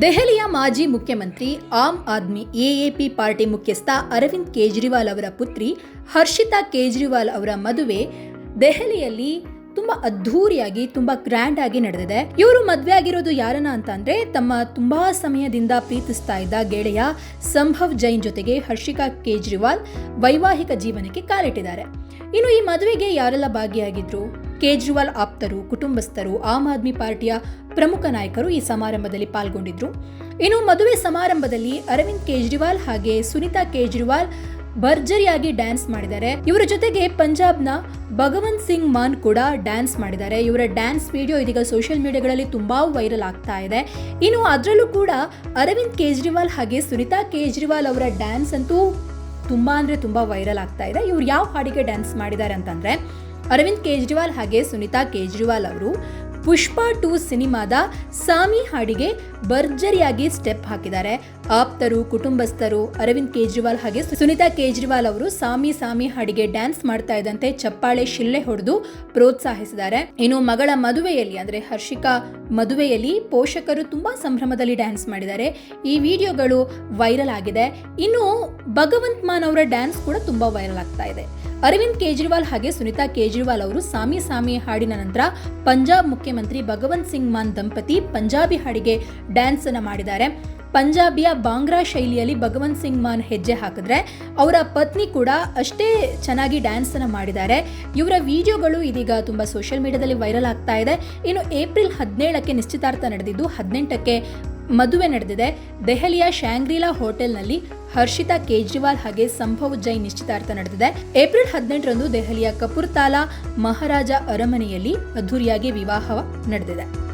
ದೆಹಲಿಯ ಮಾಜಿ ಮುಖ್ಯಮಂತ್ರಿ ಆಮ್ ಆದ್ಮಿ ಎಎಪಿ ಪಾರ್ಟಿ ಮುಖ್ಯಸ್ಥ ಅರವಿಂದ್ ಕೇಜ್ರಿವಾಲ್ ಅವರ ಪುತ್ರಿ ಹರ್ಷಿತಾ ಕೇಜ್ರಿವಾಲ್ ಅವರ ಮದುವೆ ದೆಹಲಿಯಲ್ಲಿ ತುಂಬಾ ಅದ್ಧೂರಿಯಾಗಿ, ತುಂಬಾ ಗ್ರ್ಯಾಂಡ್ ಆಗಿ ನಡೆದಿದೆ. ಇವರು ಮದ್ವೆ ಆಗಿರೋದು ಯಾರನ್ನ ಅಂತ ಅಂದ್ರೆ ತಮ್ಮ ತುಂಬಾ ಸಮಯದಿಂದ ಪ್ರೀತಿಸ್ತಾ ಇದ್ದ ಗೆಳೆಯ ಸಂಭವ್ ಜೈನ್ ಜೊತೆಗೆ ಹರ್ಷಿಕಾ ಕೇಜ್ರಿವಾಲ್ ವೈವಾಹಿಕ ಜೀವನಕ್ಕೆ ಕಾಲಿಟ್ಟಿದ್ದಾರೆ. ಇನ್ನು ಈ ಮದುವೆಗೆ ಯಾರೆಲ್ಲ ಭಾಗಿಯಾಗಿದ್ರು? ಕೇಜ್ರಿವಾಲ್ ಆಪ್ತರು, ಕುಟುಂಬಸ್ಥರು, ಆಮ್ ಆದ್ಮಿ ಪಾರ್ಟಿಯ ಪ್ರಮುಖ ನಾಯಕರು ಈ ಸಮಾರಂಭದಲ್ಲಿ ಪಾಲ್ಗೊಂಡಿದ್ರು. ಇನ್ನು ಮದುವೆ ಸಮಾರಂಭದಲ್ಲಿ ಅರವಿಂದ್ ಕೇಜ್ರಿವಾಲ್ ಹಾಗೆ ಸುನಿತಾ ಕೇಜ್ರಿವಾಲ್ ಭರ್ಜರಿಯಾಗಿ ಡ್ಯಾನ್ಸ್ ಮಾಡಿದ್ದಾರೆ. ಇವರ ಜೊತೆಗೆ ಪಂಜಾಬ್ನ ಭಗವಂತ್ ಸಿಂಗ್ ಮಾನ್ ಕೂಡ ಡ್ಯಾನ್ಸ್ ಮಾಡಿದ್ದಾರೆ. ಇವರ ಡ್ಯಾನ್ಸ್ ವಿಡಿಯೋ ಇದೀಗ ಸೋಷಿಯಲ್ ಮೀಡಿಯಾಗಳಲ್ಲಿ ತುಂಬಾ ವೈರಲ್ ಆಗ್ತಾ ಇದೆ. ಇನ್ನು ಅದರಲ್ಲೂ ಕೂಡ ಅರವಿಂದ್ ಕೇಜ್ರಿವಾಲ್ ಹಾಗೆ ಸುನಿತಾ ಕೇಜ್ರಿವಾಲ್ ಅವರ ಡ್ಯಾನ್ಸ್ ಅಂತೂ ತುಂಬಾ ಅಂದ್ರೆ ತುಂಬಾ ವೈರಲ್ ಆಗ್ತಾ ಇದೆ. ಇವ್ರು ಯಾವ ಹಾಡಿಗೆ ಡ್ಯಾನ್ಸ್ ಮಾಡಿದ್ದಾರೆ ಅಂತಂದ್ರೆ ಅರವಿಂದ್ ಕೇಜ್ರಿವಾಲ್ ಹಾಗೆ ಸುನಿತಾ ಕೇಜ್ರಿವಾಲ್ ಅವರು ಪುಷ್ಪ ಟು ಸಿನಿಮಾದ ಸಾಮಿ ಹಾಡಿಗೆ ಭರ್ಜರಿಯಾಗಿ ಸ್ಟೆಪ್ ಹಾಕಿದ್ದಾರೆ. ಆಪ್ತರು, ಕುಟುಂಬಸ್ಥರು, ಅರವಿಂದ್ ಕೇಜ್ರಿವಾಲ್ ಹಾಗೆ ಸುನಿತಾ ಕೇಜ್ರಿವಾಲ್ ಅವರು ಸಾಮಿ ಸಾಮಿ ಹಾಡಿಗೆ ಡ್ಯಾನ್ಸ್ ಮಾಡ್ತಾ ಇದ್ದಂತೆ ಚಪ್ಪಾಳೆ ಶಿಲ್ಲೆ ಹೊಡೆದು ಪ್ರೋತ್ಸಾಹಿಸಿದ್ದಾರೆ. ಇನ್ನು ಮಗಳ ಮದುವೆಯಲ್ಲಿ ಅಂದ್ರೆ ಹರ್ಷಿಕಾ ಮದುವೆಯಲ್ಲಿ ಪೋಷಕರು ತುಂಬಾ ಸಂಭ್ರಮದಲ್ಲಿ ಡ್ಯಾನ್ಸ್ ಮಾಡಿದ್ದಾರೆ. ಈ ವಿಡಿಯೋಗಳು ವೈರಲ್ ಆಗಿದೆ. ಇನ್ನು ಭಗವಂತ್ ಮಾನ್ ಅವರ ಡ್ಯಾನ್ಸ್ ಕೂಡ ತುಂಬಾ ವೈರಲ್ ಆಗ್ತಾ ಇದೆ. ಅರವಿಂದ್ ಕೇಜ್ರಿವಾಲ್ ಹಾಗೆ ಸುನಿತಾ ಕೇಜ್ರಿವಾಲ್ ಅವರು ಸಾಮಿ ಸಾಮಿ ಹಾಡಿನ ನಂತರ ಪಂಜಾಬ್ ಮುಖ್ಯಮಂತ್ರಿ ಭಗವಂತ್ ಸಿಂಗ್ ಮಾನ್ ದಂಪತಿ ಪಂಜಾಬಿ ಹಾಡಿಗೆ ಡ್ಯಾನ್ಸ್ ಅನ್ನ ಮಾಡಿದ್ದಾರೆ. ಪಂಜಾಬಿಯ ಬಾಂಗ್ರಾ ಶೈಲಿಯಲ್ಲಿ ಭಗವಂತ್ ಸಿಂಗ್ ಮಾನ್ ಹೆಜ್ಜೆ ಹಾಕಿದ್ರೆ ಅವರ ಪತ್ನಿ ಕೂಡ ಅಷ್ಟೇ ಚೆನ್ನಾಗಿ ಡ್ಯಾನ್ಸ್ ಅನ್ನ ಮಾಡಿದ್ದಾರೆ. ಇವರ ವಿಡಿಯೋಗಳು ಇದೀಗ ತುಂಬಾ ಸೋಷಿಯಲ್ ಮೀಡಿಯಾದಲ್ಲಿ ವೈರಲ್ ಆಗ್ತಾ ಇದೆ. ಇನ್ನು ಏಪ್ರಿಲ್ ಹದಿನೇಳಕ್ಕೆ ನಿಶ್ಚಿತಾರ್ಥ ನಡೆದಿದ್ದು ಹದಿನೆಂಟಕ್ಕೆ ಮದುವೆ ನಡೆದಿದೆ. ದೆಹಲಿಯ ಶಾಂಗ್ರಿಲಾ ಹೋಟೆಲ್ನಲ್ಲಿ ಹರ್ಷಿತಾ ಕೇಜ್ರಿವಾಲ್ ಹಾಗೆ ಸಂಭವ್ ಜೈ ನಿಶ್ಚಿತಾರ್ಥ ನಡೆದಿದೆ. ಏಪ್ರಿಲ್ ಹದಿನೆಂಟರಂದು ದೆಹಲಿಯ ಕಪುರ್ತಾಲಾ ಮಹಾರಾಜ ಅರಮನೆಯಲ್ಲಿ ಅದ್ದೂರಿಯಾಗಿ ವಿವಾಹ ನಡೆದಿದೆ.